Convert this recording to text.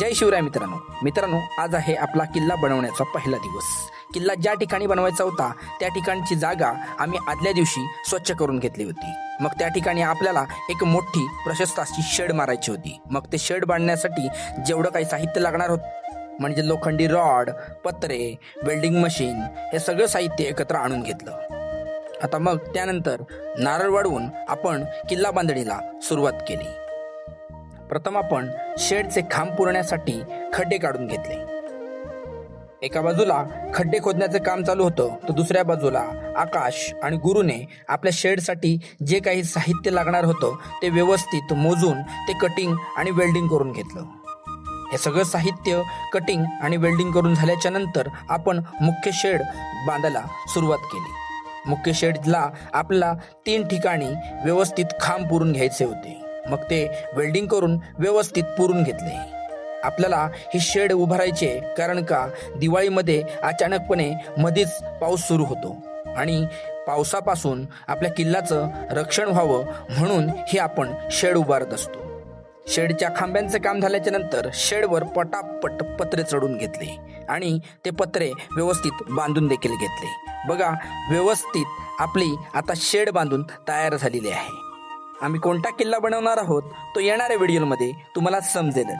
जय शिवराय मित्रांनो. मित्रांनो आज आहे आपला किल्ला बनवण्याचा पहिला दिवस. किल्ला ज्या ठिकाणी बनवायचा होता त्या ठिकाणची जागा आम्ही आदल्या दिवशी स्वच्छ करून घेतली होती. मग त्या ठिकाणी आपल्याला एक मोठी प्रशस्त अशी शेड मारायची होती. मग ते शेड बांधण्यासाठी जेवढं काही साहित्य लागणार होतं म्हणजे लोखंडी रॉड पत्रे वेल्डिंग मशीन हे सगळं साहित्य एकत्र आणून घेतलं. आता मग त्यानंतर नारळ वाढवून आपण किल्ला बांधणीला सुरुवात केली. प्रथम आपण शेडचे खांब पुरण्यासाठी खड्डे काढून घेतले. एका बाजूला खड्डे खोदण्याचं काम चालू होतं तर दुसऱ्या बाजूला आकाश आणि गुरुने आपल्या शेडसाठी जे काही साहित्य लागणार होतं ते व्यवस्थित मोजून ते कटिंग आणि वेल्डिंग करून घेतलं. हे सगळं साहित्य कटिंग आणि वेल्डिंग करून झाल्याच्यानंतर आपण मुख्य शेड बांधायला सुरुवात केली. मुख्य शेडला आपल्याला तीन ठिकाणी व्यवस्थित खांब पुरून घ्यायचे होते. मग ते वेल्डिंग करून व्यवस्थित पुरून घेतले. आपल्याला ही शेड उभारायचे कारण का दिवाळीमध्ये अचानकपणे मध्येच पाऊस सुरू होतो आणि पावसापासून आपल्या किल्ल्याचं रक्षण व्हावं म्हणून ही आपण शेड उभारत असतो. शेडच्या खांब्यांचं काम झाल्याच्यानंतर शेडवर पटापट पत्रे चढून घेतले आणि ते पत्रे व्यवस्थित बांधून देखील घेतले. बघा व्यवस्थित आपली आता शेड बांधून तयार झालेली आहे. आम्ही कोणता किल्ला बनवणार आहोत तो येणाऱ्या व्हिडिओमध्ये तुम्हाला समजेल.